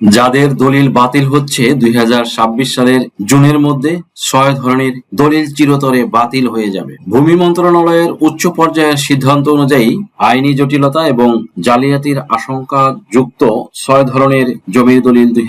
যাদের দলিল বাতিল হচ্ছে দুই হাজার ছাব্বিশ সালের জুনের মধ্যে, ছয় ধরনের দলিল চিরতরে বাতিল হয়ে যাবে। ভূমি মন্ত্রণালয়ের উচ্চ পর্যায়ের সিদ্ধান্ত অনুযায়ী আইনি জটিলতা এবং জালিয়াতির আশঙ্কা যুক্ত ছয় ধরনের জমির দলিল দুই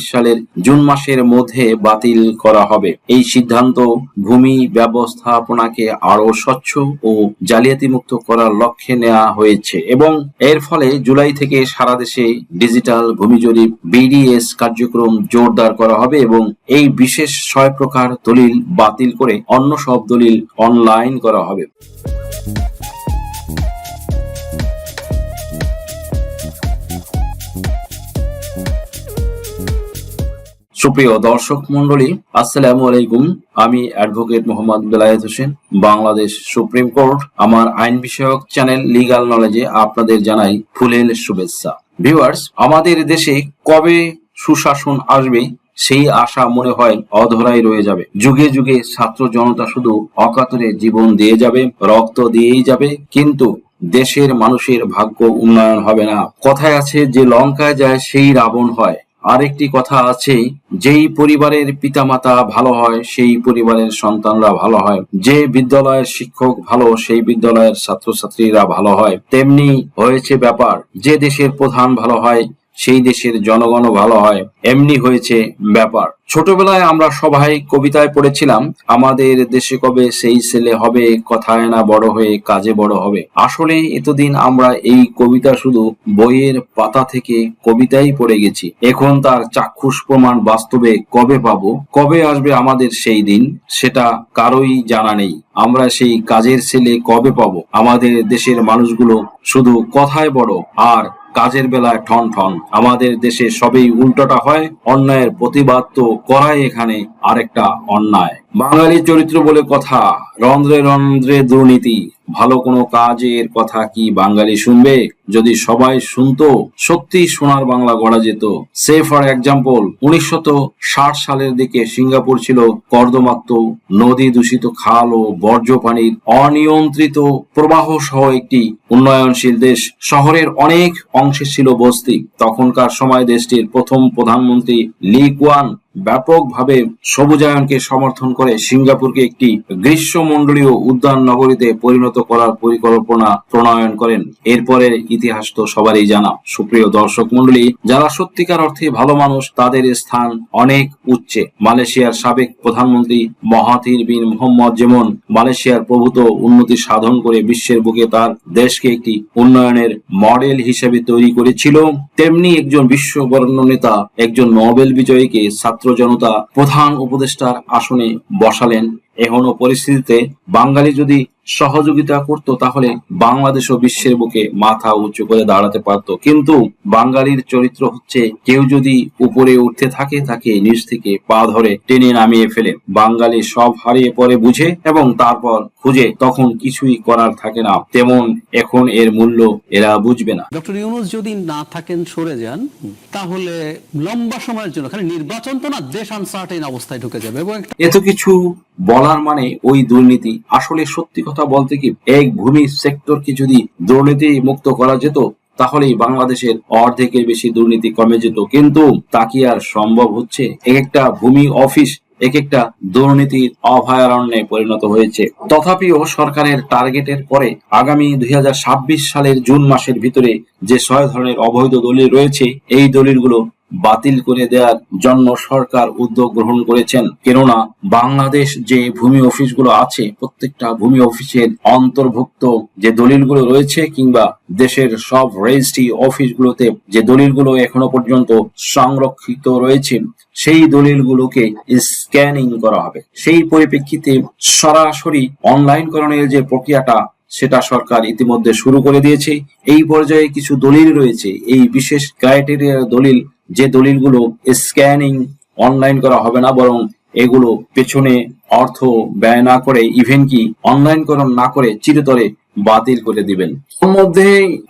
সালের জুন মাসের মধ্যে বাতিল করা হবে। এই সিদ্ধান্ত ভূমি ব্যবস্থাপনাকে আরও স্বচ্ছ ও জালিয়াতি মুক্ত করার লক্ষ্যে নেওয়া হয়েছে এবং এর ফলে জুলাই থেকে সারা দেশে ডিজিটাল ভূমি জরিপ বিডিএস কার্যক্রম জোরদার করা হবে এবং এই বিশেষ ছয় প্রকার দলিল বাতিল করে অন্য সব দলিল অনলাইন করা হবে। সুপ্রিয় দর্শক মন্ডলী আসসালামু আলাইকুম। আমি advocate Mohammad Belayet Hossain, Bangladesh supreme court, আমার আইন বিষয়ক চ্যানেল লিগাল নলেজে আপনাদের জানাই ফুলেল শুভেচ্ছা। ভিউয়ার্স, আমাদের দেশে কবে সুশাসন আসবে, সেই আশা মনে হয় অধরাই রয়ে যাবে। যুগে যুগে ছাত্র জনতা শুধু অকাতরে জীবন দিয়ে যাবে, রক্ত দিয়েই যাবে, কিন্তু দেশের মানুষের ভাগ্য উন্নয়ন হবে না। কথায় আছে, যে লঙ্কায় যায়, সেই রাবণ হয়। আরেকটি কথা আছে যেই পরিবারের পিতামাতা ভালো হয়, সেই পরিবারের সন্তানরা ভালো হয়। যে বিদ্যালয়ের শিক্ষক ভালো, সেই বিদ্যালয়ের ছাত্রছাত্রীরা ভালো হয়। তেমনি হয়েছে ব্যাপার, যে দেশের প্রধান ভালো হয় সেই দেশের জনগণও ভালো হয়। এমনি হয়েছে ব্যাপার। ছোটবেলায় আমরা সবাই কবিতায় পড়েছিলাম, আমাদের দেশে কবে সেই ছেলে হবে, কথায় না বড় হয়ে কাজে বড় হবে। আসলে এতদিন আমরা এই কবিতা শুধু বইয়ের পাতা থেকে কবিতাই পড়ে গেছি। এখন তার চাক্ষুষ প্রমাণ বাস্তবে কবে পাবো, কবে আসবে আমাদের সেই দিন, সেটা কারোই জানা নেই। আমরা সেই কাজের ছেলে কবে পাবো? আমাদের দেশের মানুষগুলো শুধু কথায় বড়, আর কাজের বেলায় ঠন ঠন। আমাদের দেশে সবই উল্টোটা হয়, অন্যায়ের প্রতিবাদ তো করাই এখানে আরেকটা অন্যায়। বাঙালি চরিত্র বলে কথা। রন্ধ্রে রন্ধ্রে দুর্নীতি। ভালো কোনো কাজের কথা কি বাঙালি শুনবে? যদি সবাই শুনতো, সত্যি সোনার বাংলা গড়া যেত। সে ফর এক্সাম্পল উনিশশো ষাট সালের দিকে সিঙ্গাপুর ছিল কর্দমাক্ত, নদী দূষিত খাল ও বর্জ্য পানির অনিয়ন্ত্রিত প্রবাহ সহ একটি উন্নয়নশীল দেশ। শহরের অনেক অংশে ছিল বস্তি। তখনকার সময় দেশটির প্রথম প্রধানমন্ত্রী লি কুয়ান ব্যাপকভাবে সবুজায়নকে সমর্থন করে সিঙ্গাপুরকে একটি গ্রীষ্মমণ্ডলীয় উদ্যান নগরীতে পরিণত করার পরিকল্পনা প্রণয়ন করেন। এরপরের ইতিহাস তো সবারই জানা। সুপ্রিয় দর্শক মন্ডলী যারা সত্যিকার অর্থে ভালো মানুষ, তাদের স্থান অনেক উচ্চে। মালয়েশিয়ার সাবেক প্রধানমন্ত্রী মহাথির বিন মোহাম্মদ যেমন মালয়েশিয়ার প্রভূত উন্নতি সাধন করে বিশ্বের বুকে তার দেশকে একটি উন্নয়নের মডেল হিসেবে তৈরি করেছিল, তেমনি একজন বিশ্ববরণ্য নেতা, একজন নোবেল বিজয়ীকে ছাত্র জনতা প্রধান উপদেষ্টার আসনে বসালেন। এখনও পরিস্থিতিতে বাঙালি যদি সহযোগিতা করত তাহলে বাংলাদেশ ও বিশ্বের বুকে মাথা উঁচু করে দাঁড়াতে পারত। কিন্তু বাঙালির চরিত্র হচ্ছে কেউ যদি উপরে উঠতে থাকে তাকে নিচ থেকে পা ধরে টেনে নামিয়ে ফেলে। বাঙালি সব হারিয়ে পরে বুঝে এবং তারপর খুঁজে তখন কিছুই করার থাকে না। তেমন এখন এর মূল্য এরা বুঝবে না। ডক্টর ইউনুস যদি না থাকেন সরে যান তাহলে লম্বা সময়ের জন্য খালি নির্বাচন তো না দেশ আনসার্টেন অবস্থায় ঢুকে যাবে। এবং এত কিছু বলার মানে ওই দুর্নীতি আসলে সত্যি কথা বলতে কি এক ভূমি সেক্টরকে যদি দুর্নীতি মুক্ত করা যেত, তাহলেই বাংলাদেশের অর্ধেকের বেশি দুর্নীতি কমে যেত। কিন্তু তা কি আর সম্ভব হচ্ছে? এক একটা ভূমি অফিস এক একটা দুর্নীতির অভয়ারণ্যে পরিণত হয়েছে। তথাপিও সরকারের টার্গেটের পরে আগামী দুই হাজার ছাব্বিশ সালের জুন মাসের ভিতরে যে ছয় ধরনের অবৈধ দলিল রয়েছে, এই দলিলগুলো বাতিল করে দেওয়ার জন্য সরকার উদ্যোগ গ্রহণ করেছেন। কেননা, বাংলাদেশ যে ভূমি অফিসগুলো আছে, প্রত্যেকটা ভূমি অফিসের অন্তর্ভুক্ত যে দলিলগুলো রয়েছে কিংবা দেশের সব রেজিস্ট্রি অফিসগুলোতে যে দলিলগুলো এখনও পর্যন্ত সংরক্ষিত রয়েছে, সেই দলিলগুলোকে স্ক্যানিং করা হবে। সেই পরিপ্রেক্ষিতে সরাসরি অনলাইনকরণের যে প্রক্রিয়াটা, সেটা সরকার ইতিমধ্যে শুরু করে দিয়েছে। এই পর্যায়ে কিছু দলিল রয়েছে। এই বিশেষ ক্রাইটেরিয়ার দলিল যে দলিলগুলো স্ক্যানিং অনলাইন করা হবে না, বরং এগুলো পেছনে অর্থ ব্যয় না করে ইভেন কি অনলাইনকরণ না করে চিরতরে বাতিল করে দিবেন। এর মধ্যে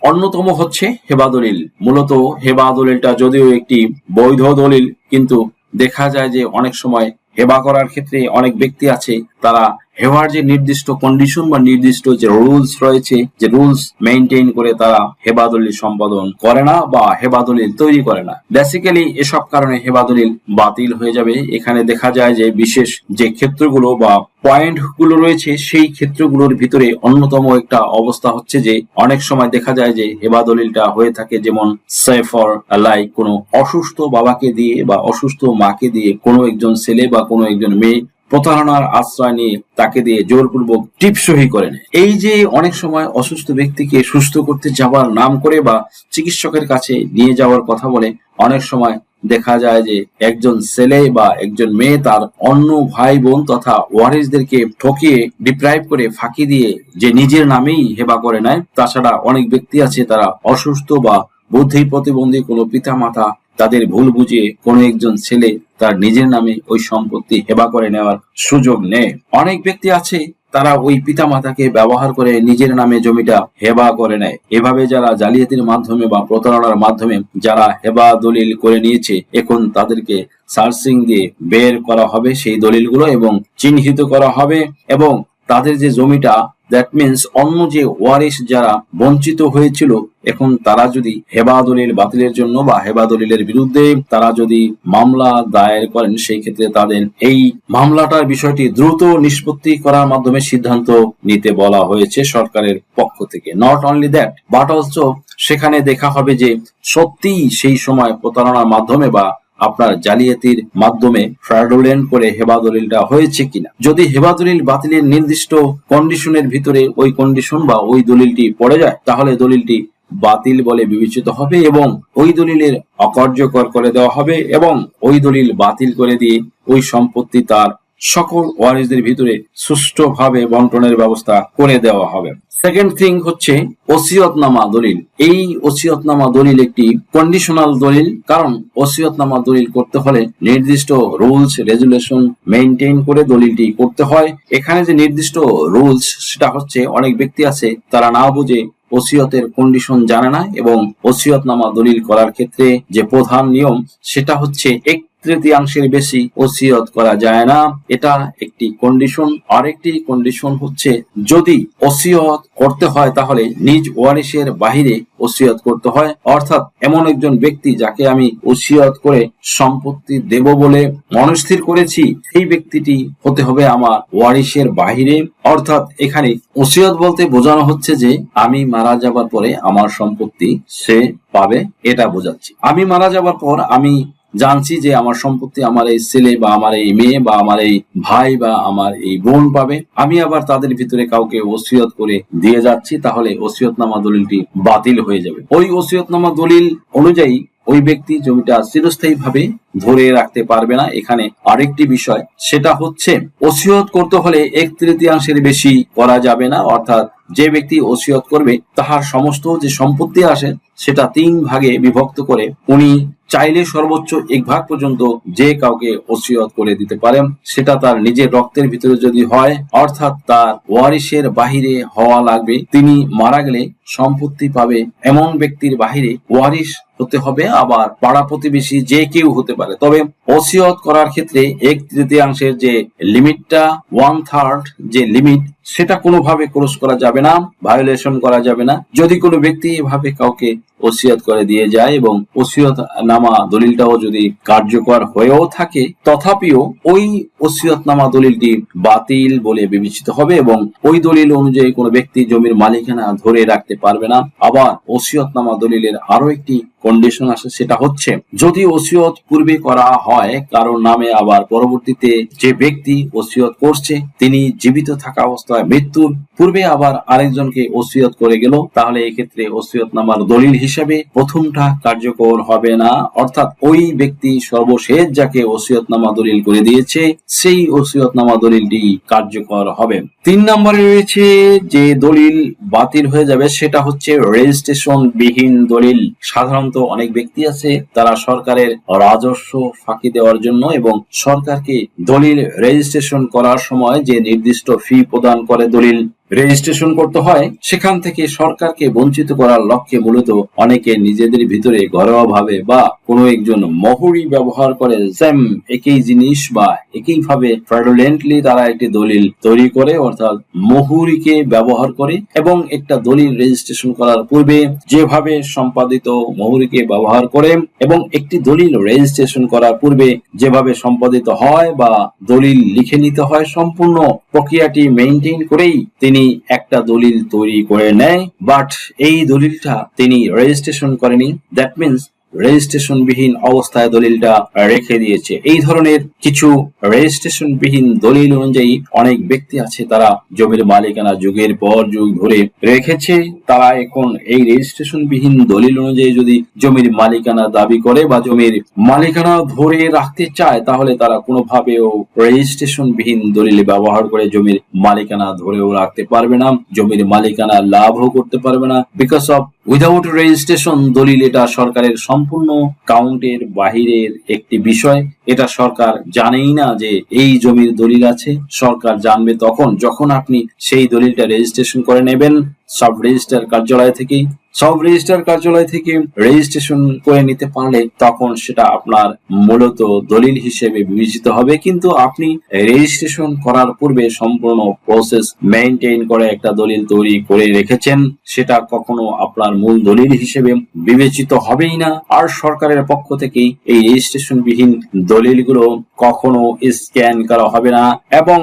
অন্যতম হচ্ছে হেবা দলিল। মূলত হেবা দলিলটা যদিও একটি বৈধ দলিল, কিন্তু দেখা যায় যে অনেক সময় হেবা করার ক্ষেত্রে অনেক ব্যক্তি আছে, তারা হেবার যে নির্দিষ্ট কন্ডিশন বা নির্দিষ্ট যে রুলস রয়েছে, যে রুলস মেনটেন করে তারা হেবা দলিল সম্পাদন করে না বা হেবা দলিল তৈরি করে না। বেসিক্যালি এসব কারণে হেবা দলিল বাতিল হয়ে যাবে। এখানে দেখা যায় যে বিশেষ যে ক্ষেত্রগুলো বা পয়েন্টগুলো রয়েছে, সেই ক্ষেত্রগুলোর ভিতরে অন্যতম একটা অবস্থা হচ্ছে যে অনেক সময় দেখা যায় যে হেবা দলিলটা হয়ে থাকে যেমন সেফর, লাইক কোনো অসুস্থ বাবাকে দিয়ে বা অসুস্থ মাকে দিয়ে কোনো একজন ছেলে বা কোনো একজন মেয়ে প্রতারণার আশ্রয় নিয়ে তাকে দিয়ে জোরপূর্বক টিপসহি করে নেয়। এই যে অনেক সময় অসুস্থ ব্যক্তিকে সুস্থ করতে যাওয়ার নাম করে বা চিকিৎসকের কাছে নিয়ে যাওয়ার কথা বলে, অনেক সময় দেখা যায় যে একজন ছেলে বা একজন মেয়ে তার অন্য ভাই বোন তথা ওয়ারিসদেরকে ঠকিয়ে ডিপ্রাইভ করে, ফাঁকি দিয়ে যে নিজের নামেই হেবা করে নেয়। তাছাড়া অনেক ব্যক্তি আছে তারা অসুস্থ বা বুদ্ধি প্রতিবন্ধী কোনো পিতা মাতা তাদের ভুল বুঝিয়ে কোনো একজন ছেলে তার নিজের নামে ওই সম্পত্তি হেবা করে নেওয়ার সুযোগ নেয়। অনেক ব্যক্তি আছে, তারা ওই পিতা মাতাকে ব্যবহার করে নিজের নামে জমিটা হেবা করে নেয়। এভাবে যারা জালিয়াতির মাধ্যমে বা প্রতারণার মাধ্যমে যারা হেবা দলিল করে নিয়েছে, এখন তাদেরকে সার্চিং দিয়ে বের করা হবে সেই দলিলগুলো এবং চিহ্নিত করা হবে এবং তাদের যে জমিটা দ্যাট মিন্স অন্য যে ওয়ারিশ যারা বঞ্চিত হয়েছিল, এখন তারা যদি হেবা দলিল বাতিলের জন্য বা হেবা দলিলের বিরুদ্ধে তারা যদি মামলা দায়ের করেন, সেই ক্ষেত্রে তাদের এই মামলাটার বিষয়টি দ্রুত নিষ্পত্তি করার মাধ্যমে সিদ্ধান্ত নিতে বলা হয়েছে সরকারের পক্ষ থেকে। Not only that but also সেখানে দেখা হবে যে সত্যি সেই সময় প্রতারণার মাধ্যমে বা আপনার জালিয়াতির মাধ্যমে ফ্রডুলেন্ট করে হেবা দলিলটা হয়েছে কিনা। যদি হেবা দলিল বাতিলের নির্দিষ্ট কন্ডিশনের ভিতরে ওই কন্ডিশন বা ওই দলিলটি পড়ে যায়, তাহলে দলিলটি বাতিল বলে বিবেচিত হবে এবং ওই দলিলের অকার্যকর করে দেওয়া হবে এবং ওই দলিল বাতিল করে দিয়ে ওই সম্পত্তি তার সকল ওয়ারিসদের ভিতরে সুষ্ঠুভাবে বন্টনের ব্যবস্থা করে দেওয়া হবে। সেকেন্ড থিং হচ্ছে ওসিয়তনামা দলিল। এই ওসিয়তনামা দলিল একটি কন্ডিশনাল দলিল, কারণ ওসিয়তনামা দলিল করতে হলে নির্দিষ্ট রুলস রেজুলেশন মেনটেন করে দলিলটি করতে হয়। এখানে যে নির্দিষ্ট রুলস সেটা হচ্ছে অনেক ব্যক্তি আছে, তারা না বুঝে ওসিয়তের কন্ডিশন জানে না এবং ওসিয়তনামা দলিল করার ক্ষেত্রে যে প্রধান নিয়ম, সেটা হচ্ছে এক তৃতীয়াংশের বেশি ওসিয়ত করা যায় না। এটা একটি কন্ডিশন আরেকটি কন্ডিশন হচ্ছে, যদি ওসিয়ত করতে হয়, তাহলে নিজ ওয়ারিশের বাহিরে ওসিয়ত করতে হয়। অর্থাৎ এমন একজন ব্যক্তি যাকে আমি ওসিয়ত করে সম্পত্তি দেব বলে মনস্থির করেছি, সেই ব্যক্তিটি হতে হবে আমার ওয়ারিশের বাহিরে। অর্থাৎ এখানে ওসিয়ত বলতে বোঝানো হচ্ছে যে, আমি মারা যাবার পরে আমার সম্পত্তি সে পাবে। এটা বোঝাচ্ছি। আমি মারা যাবার পর আমি জানছি যে আমার সম্পত্তি আমার এই ছেলে বা আমার এই মেয়ে বা আমার এই ভাই বা আমার এই বোন পাবে। আমি আবার তাদের ভিতরে কাউকে ওসিয়ত করে দিয়ে যাচ্ছি, তাহলে ওসিয়তনামা দলিলটি বাতিল হয়ে যাবে। ওই ওসিয়তনামা দলিল অনুযায়ী ওই ব্যক্তি জমিটা চিরস্থায়ী ভাবে ধরে রাখতে পারবে না। এখানে আরেকটি বিষয়, সেটা হচ্ছে ওসিয়ত করতে হলে এক তৃতীয়াংশের বেশি করা যাবে না, অর্থাৎ যে ব্যক্তি ওসিয়ত করবে, তাহার সমস্ত যে সম্পত্তি আসে, সেটা তিন ভাগে বিভক্ত করে উনি চাইলে সর্বোচ্চ এক ভাগ পর্যন্ত যে কাউকে ওসিয়ত করে দিতে পারেন, সেটা তার নিজের রক্তের ভিতরে যদি হয়, অর্থাৎ তার ওয়ারিসের বাহিরে হওয়া লাগবে, তিনি মারা গেলে সম্পত্তি পাবে এমন ব্যক্তির বাহিরে ওয়ারিশ হতে হবে, আবার পাড়া প্রতিবেশী যে কেউ হতে পারে। তবে ওসিয়ত করার ক্ষেত্রে এক তৃতীয়াংশের যে লিমিটটা ওয়ান থার্ড যে লিমিট, সেটা কোনোভাবে ক্রস করা যাবে না ভায়োলেশন করা যাবে না। যদি কোনো ব্যক্তি এভাবে কাউকে ওসিয়ত করে দিয়ে যায় এবং ওসিয়ত নামা দলিলটাও যদি কার্যকর হয়েও থাকে, তথাপিও ওই ওসিয়তনামা দলিলটি বাতিল বলে বিবেচিত হবে এবং ওই দলিল অনুযায়ী কোনো ব্যক্তি জমির মালিকানা ধরে রাখতে পারবে না। আবার ওসিয়তনামা দলিলের আরও একটি কন্ডিশন আছে সেটা হচ্ছে, যদি ওসিয়ত পূর্বে করা হয় কারও নামে আবার পরবর্তীতে যে ব্যক্তি ওসিয়ত করছে, তিনি জীবিত থাকা অবস্থায় মৃত্যুর পূর্বে আবার আরেকজনকে ওসিয়ত করে গেল, তাহলে এক্ষেত্রে ওসিয়ত নামার দলিল হিসাবে প্রথমটা কার্যকর হবে না। অর্থাৎ ওই ব্যক্তি সর্বশেষ যাকে ওসিয়ত নামা দলিল করে দিয়েছে, সেই ওসিয়ত নামা দলিলটি কার্যকর হবে। তিন নম্বরে রয়েছে যে দলিল বাতিল হয়ে যাবে, সেটা হচ্ছে রেজিস্ট্রেশন বিহীন দলিল। সাধারণত অনেক ব্যক্তি আছে, তারা সরকারের রাজস্ব ফাঁকি দেওয়ার জন্য এবং সরকারকে দলিল রেজিস্ট্রেশন করার সময় যে নির্দিষ্ট ফি প্রদান করে দলিল রেজিস্ট্রেশন করতে হয়, সেখান থেকে সরকারকে বঞ্চিত করার লক্ষ্যে মূলত অনেকে নিজেদের ভিতরে ঘরোয়া ভাবে বা কোনো একজন মহুরি ব্যবহার করে, সেম একই জিনিস বা একই ভাবে ফ্রডুলেন্টলি তারা একটি দলিল তৈরি করে, অর্থাৎ মহুরিকে ব্যবহার করে এবং একটা দলিল রেজিস্ট্রেশন করার পূর্বে যেভাবে সম্পাদিত মহুরিকে ব্যবহার করে এবং একটি দলিল রেজিস্ট্রেশন করার পূর্বে যেভাবে সম্পাদিত হয় বা দলিল লিখে নিতে হয়, সম্পূর্ণ প্রক্রিয়াটি মেনটেন করেই তিনি একটা দলিল তৈরি করে নেয় বাট এই দলিলটা তিনি রেজিস্ট্রেশন করেনি। দ্যাট মিনস রেজিস্ট্রেশন বিহীন অবস্থায় দলিলটা রেখে দিয়েছে। এই ধরনের কিছু রেজিস্ট্রেশন বিহীন দলিল অনুযায়ী অনেক ব্যক্তি আছে তারা জমির মালিকানা যুগের পর যুগ ধরে রেখেছে। তারা এখন এই রেজিস্ট্রেশন বিহীন দলিল অনুযায়ী যদি জমির মালিকানা দাবি করে বা জমির মালিকানা ধরে রাখতে চায়, তাহলে তারা কোনোভাবেও রেজিস্ট্রেশন বিহীন দলিল ব্যবহার করে জমির মালিকানা ধরেও রাখতে পারবে না, জমির মালিকানা লাভও করতে পারবে না। বিকজ অফ উইদাউট রেজিস্ট্রেশন দলিল এটা সরকারের সম্পূর্ণ কাউন্টের বাহিরের একটি বিষয়। এটা সরকার জানেই না যে এই জমির দলিল আছে। সরকার জানবে তখন, যখন আপনি সেই দলিলটা রেজিস্ট্রেশন করে নেবেন। সব রেজিস্টার কার্যালয় থেকেই। সব রেজিস্টার কার্যালয় থেকে রেজিস্ট্রেশন করে নিতে পারলে তখন সেটা আপনার মূলত দলিল হিসেবে বিবেচিত হবে। কিন্তু আপনি রেজিস্ট্রেশন করার পূর্বে সম্পূর্ণ প্রসেস মেনটেন করে একটা দলিল তৈরি করে রেখেছেন, সেটা কখনো আপনার মূল দলিল হিসেবে বিবেচিত হবেই না। আর সরকারের পক্ষ থেকেই এই রেজিস্ট্রেশন বিহীন দলিলগুলো কখনো স্ক্যান করা হবে না এবং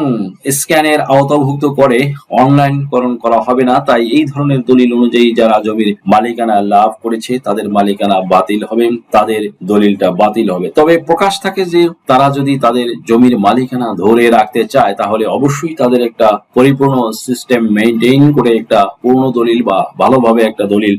স্ক্যানের আওতাভুক্ত করে অনলাইনকরণ করা হবে না। তাই এই ধরনের দলিল অনুযায়ী যারা জমির মালিকানা লাভ করেছে, তাদের মালিকানা বাতিল হবে, তাদের দলিলটা বাতিল হবে। তবে প্রকাশ থাকে যে তারা যদি তাদের জমির মালিকানা ধরে রাখতে চায়, তাহলে অবশ্যই তাদের একটা পরিপূর্ণ সিস্টেম মেনটেন করে একটা পূর্ণ দলিল বা ভালোভাবে একটা দলিল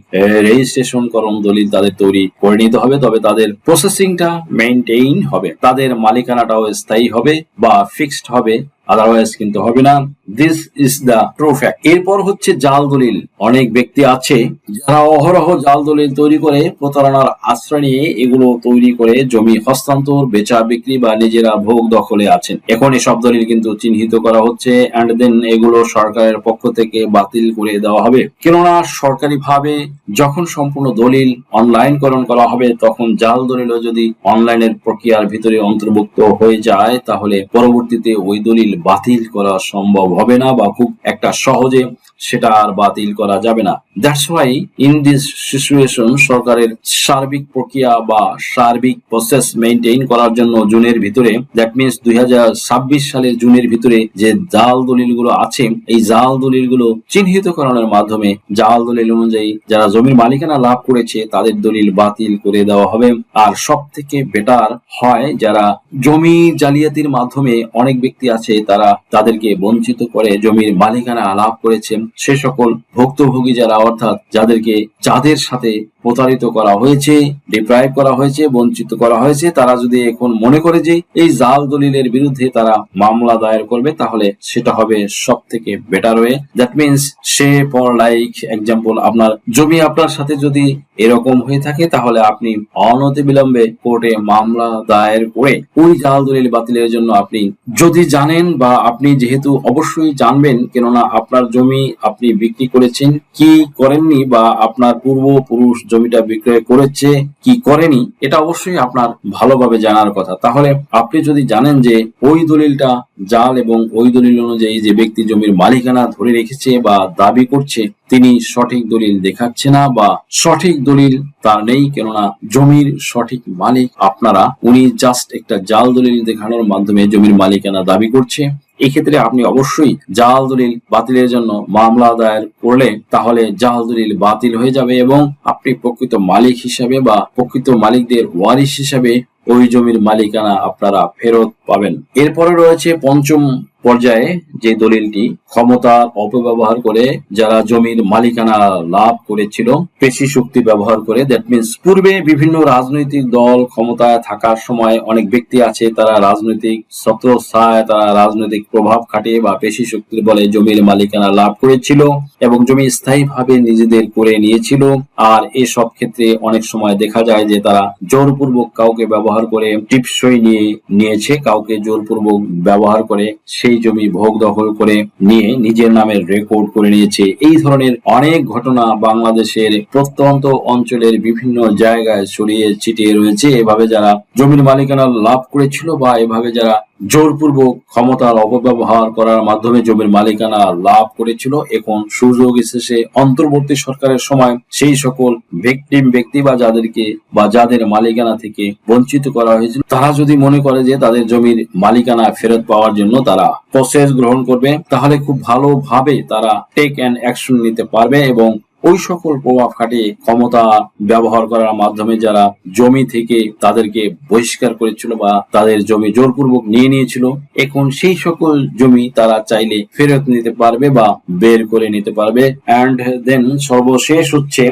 রেজিস্ট্রেশন করণ দলিল তাদের তৈরি করে নিতে হবে। তবে তাদের প্রসেসিংটা মেনটেইন হবে। তাদের মালিকানাটাও স্থায়ী হবে বা ফিক্সড হবে। আদারওয়াইজ কিন্তু হবে না। This is the true fact এরপর হচ্ছে জাল দলিল। অনেক ব্যক্তি আছে যারা অহরহ জাল দলিল তৈরি করে প্রতারণার আশ্রয় নিয়ে এগুলো তৈরি করে জমি হস্তান্তর, বেচা বিক্রি বা নিজেরা ভোগ দখলে আছেন। এখন এসব দলিল কিন্তু চিহ্নিত করা হচ্ছে অ্যান্ড দেন এগুলো সরকারের পক্ষ থেকে বাতিল করে দেওয়া হবে। কেননা সরকারিভাবে যখন সম্পূর্ণ দলিল অনলাইনকরণ করা হবে, তখন জাল দলিলও যদি অনলাইনের প্রক্রিয়ার ভিতরে অন্তর্ভুক্ত হয়ে যায়, তাহলে পরবর্তীতে ওই দলিল বাতিল করা সম্ভব হবে না বা খুব একটা সহজে সেটা আর বাতিল করা যাবে না। That's why in this situation সরকারের সার্বিক প্রক্রিয়া বা সার্বিক প্রসেস মেনটেন করার জন্য জুনের ভিতরে দ্যাট মিনস দুই হাজার ছাব্বিশ সালের জুনের ভিতরে যে জাল দলিলগুলো আছে, এই জাল দলিলগুলো চিহ্নিতকরণের মাধ্যমে, জাল দলিল অনুযায়ী যারা জমির মালিকানা লাভ করেছে, তাদের দলিল বাতিল করে দেওয়া হবে। আর সব থেকে বেটার হয় যারা জমি জালিয়াতির মাধ্যমে অনেক ব্যক্তি আছে, তারা তাদেরকে বঞ্চিত করে জমির মালিকানা লাভ করেছে। সে সকল ভুক্তভোগী যারা, অর্থাৎ যাদেরকে যাদের সাথে প্রতারিত করা হয়েছে ডিপ্রাইভ করা হয়েছে, বঞ্চিত করা হয়েছে, তারা যদি এখন মনে করে যে এই জাল দলিলের বিরুদ্ধে তারা মামলা দায়ের করবে, তাহলে সেটা হবে সব থেকে better way that means say for like example আপনার জমি আপনার সাথে যদি এরকম হয়ে থাকে, তাহলে আপনি অনতি বিলম্বে কোর্টে মামলা দায়ের করে ওই জাল দলিল বাতিলের জন্য আপনি যদি জানেন বা আপনি যেহেতু অবশ্যই জানবেন, কেননা আপনার জমি আপনি বিক্রি করেছেন, কি করেননি বা আপনার পূর্বপুরুষ জমিটা বিক্রয় করেছে, কি করেনি, এটা অবশ্যই আপনার ভালোভাবে জানার কথা। তাহলে আপনি যদি জানেন যে ওই দলিলটা জাল এবং ওই দলিল অনুযায়ী যে ব্যক্তি জমির মালিকানা ধরে রেখেছে বা দাবি করছে, তিনি সঠিক দলিল দেখাচ্ছে না বা সঠিক দলিল তার নেই, কেননা জমির সঠিক মালিক আপনারা। উনি জাস্ট একটা জাল দলিল দেখানোর মাধ্যমে জমির মালিকানা দাবি করছে। এক্ষেত্রে আপনি অবশ্যই জাল দলিল বাতিলের জন্য মামলা দায়ের করলে তাহলে জাল দলিল বাতিল হয়ে যাবে এবং আপনি প্রকৃত মালিক হিসাবে বা প্রকৃত মালিকদের ওয়ারিশ হিসাবে ওই জমির মালিকানা আপনারা ফেরত পাবেন। এরপরে রয়েছে পঞ্চম পর্যায়ে যে দলিলটি ক্ষমতার অপব্যবহার করে যারা জমির মালিকানা লাভ করেছিল, পেশি শক্তি ব্যবহার করে দ্যাট মিনস পূর্বে বিভিন্ন রাজনৈতিক দল ক্ষমতায় থাকার সময় অনেক ব্যক্তি আছে, তারা রাজনৈতিক ছত্রছায় তারা রাজনৈতিক প্রভাব খাটিয়ে বা পেশি শক্তির বলে জমির মালিকানা লাভ করেছিল এবং জমি স্থায়ীভাবে নিজেদের করে নিয়েছিল। আর এসব ক্ষেত্রে অনেক সময় দেখা যায় যে তারা জোরপূর্বক কাউকে ব্যবহার করে টিপসই নিয়ে নিয়েছে, কাউকে জোরপূর্বক ব্যবহার করে সেই জমি ভোগ দখল করে নিয়ে নিজের নামের রেকর্ড করে নিয়েছে। এই ধরনের অনেক ঘটনা বাংলাদেশের প্রত্যন্ত অঞ্চলের বিভিন্ন জায়গায় ছড়িয়ে ছিটিয়ে রয়েছে। এভাবে যারা জমির মালিকানা লাভ করেছিল বা এভাবে যারা জোরপূর্বক ক্ষমতার অপব্যবহার করার মাধ্যমে জমির মালিকানা লাভ করেছিল। এখন সুযোগ এসেছে অন্তর্বর্তী সরকারের সময় সেই সকল ভিকটিম ব্যক্তি বা যাদেরকে বা যাদের মালিকানা থেকে বঞ্চিত করা হয়েছিল, তারা যদি মনে করে যে তাদের জমির মালিকানা ফেরত পাওয়ার জন্য তারা প্রসেস গ্রহণ করবে, তাহলে খুব ভালোভাবে তারা টেক অ্যান্ড অ্যাকশন নিতে পারবে এবং ওই সকল প্রভাব খাটিয়ে ক্ষমতা ব্যবহার করার মাধ্যমে যারা জমি থেকে তাদেরকে বহিষ্কার করেছিল বা তাদের জমি জোরপূর্বক নিয়ে নিয়েছিল, এখন সেই সকল জমি তারা চাইলে ফেরত নিতে পারবে বা বের করে নিতে পারবে। অ্যান্ড দেন সর্বশেষ হচ্ছে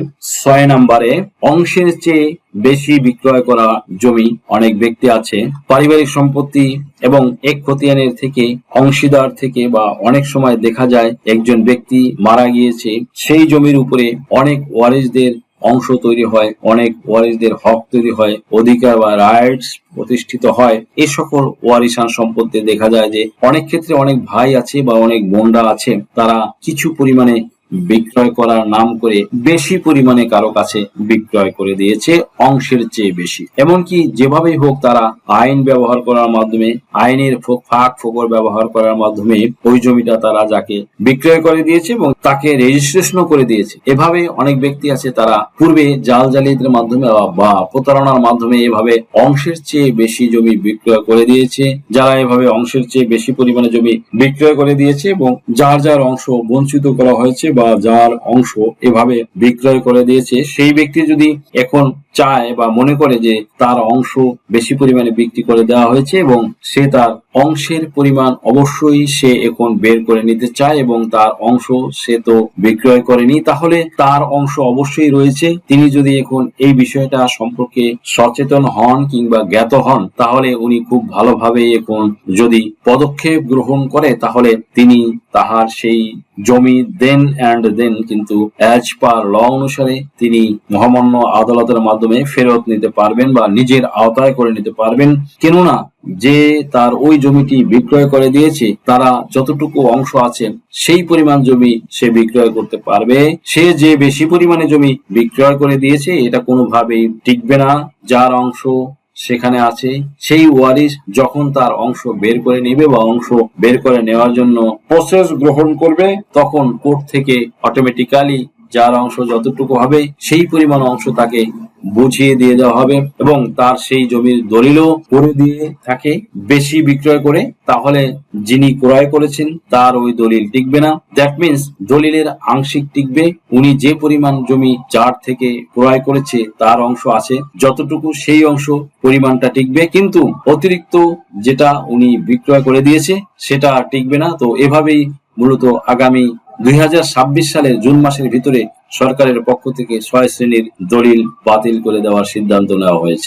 ছয় নম্বরে অংশের চেয়ে বেশি বিক্রয় করা জমি অনেক ব্যক্তি আছে। পারিবারিক সম্পত্তি এবং এক খতিয়ানের থেকে, অংশীদার থেকে বা অনেক সময় দেখা যায় একজন ব্যক্তি মারা গিয়েছে, সেই জমির উপরে অনেক ওয়ারিসদের অংশ তৈরি হয়, অনেক ওয়ারিসদের হক তৈরি হয়, অধিকার বা রাইটস প্রতিষ্ঠিত হয়। এ সকল ওয়ারিসান সম্পত্তি দেখা যায় যে অনেক ক্ষেত্রে অনেক ভাই আছে বা অনেক বোনরা আছে, তারা কিছু পরিমাণে বিক্রয় করার নাম করে বেশি পরিমাণে কারও কাছে বিক্রয় করে দিয়েছে, অংশের চেয়ে বেশি। এমনকি যেভাবেই হোক তারা আইন ব্যবহার করার মাধ্যমে, আইনের ফাঁক ফোকর ব্যবহার করার মাধ্যমে ওই জমিটা তারা যাকে বিক্রয় করে দিয়েছে এবং তাকে রেজিস্ট্রেশনও করে দিয়েছে। এভাবে অনেক ব্যক্তি আছে তারা পূর্বে জাল জালিয়াতের মাধ্যমে বা প্রতারণার মাধ্যমে এভাবে অংশের চেয়ে বেশি জমি বিক্রয় করে দিয়েছে, যারা এভাবে অংশের চেয়ে বেশি পরিমাণে জমি বিক্রয় করে দিয়েছে এবং যার যার অংশ বঞ্চিত করা হয়েছে বা যার অংশ এভাবে বিক্রয় করে দিয়েছে, সেই ব্যক্তি যদি এখন চায় বা মনে করে যে তার অংশ বেশি পরিমাণে বিক্রি করে দেওয়া হয়েছে এবং সে তার অংশের পরিমাণ অবশ্যই সে এখন বের করে নিতে চায় এবং তার অংশ সে তো বিক্রয় করেনি, তাহলে তার অংশ অবশ্যই রয়েছে। তিনি যদি এখন এই বিষয়টা সম্পর্কে সচেতন হন কিংবা জ্ঞাত হন, তাহলে উনি খুব ভালোভাবে এখন যদি পদক্ষেপ গ্রহণ করে, তাহলে তিনি তাহার সেই জমি দেন অ্যান্ড দেন কিন্তু অ্যাজ পার ল অনুসারে তিনি মহামান্য আদালতের মাধ্যমে ফেরত নিতে পারবেন বা নিজের আওতায় করে নিতে পারবেন। কেননা যে তার ওই জমিটি বিক্রয় করে দিয়েছে, তারা যতটুকু অংশ আছে সেই পরিমাণ জমি সে বিক্রয় করতে পারবে। সে যে বেশি পরিমাণে জমি বিক্রয় করে দিয়েছে, এটা কোনোভাবেই টিকবে না। যার অংশ সেখানে আছে। সেই ওয়ারিস যখন তার অংশ বের করে নেবে বা অংশ বের করে নেওয়ার জন্য প্রসেস গ্রহণ করবে, তখন কোর্ট থেকে অটোমেটিক্যালি যার অংশ যতটুকু হবে, সেই পরিমাণ অংশ তাকে বুঝিয়ে দিয়ে দেওয়া হবে এবং তার সেই জমির দলিলও করে দিয়ে থাকে বেশি বিক্রয় করে, তাহলে যিনি ক্রয় করেছেন তার ওই দলিল টিকবে না। দ্যাট মিন্স দলিলের আংশিক টিকবে, উনি যে পরিমাণ জমি যার থেকে ক্রয় করেছে তার অংশ আছে, যতটুকু সেই অংশ পরিমাণটা টিকবে। কিন্তু অতিরিক্ত যেটা উনি বিক্রয় করে দিয়েছে, সেটা টিকবে না। তো এভাবেই মূলত আগামী দুই সালের জুন মাসের ভিতরে সরকারের পক্ষ থেকে ছয় শ্রেণির দলিল বাতিল করে দেওয়ার সিদ্ধান্ত নেওয়া হয়েছে।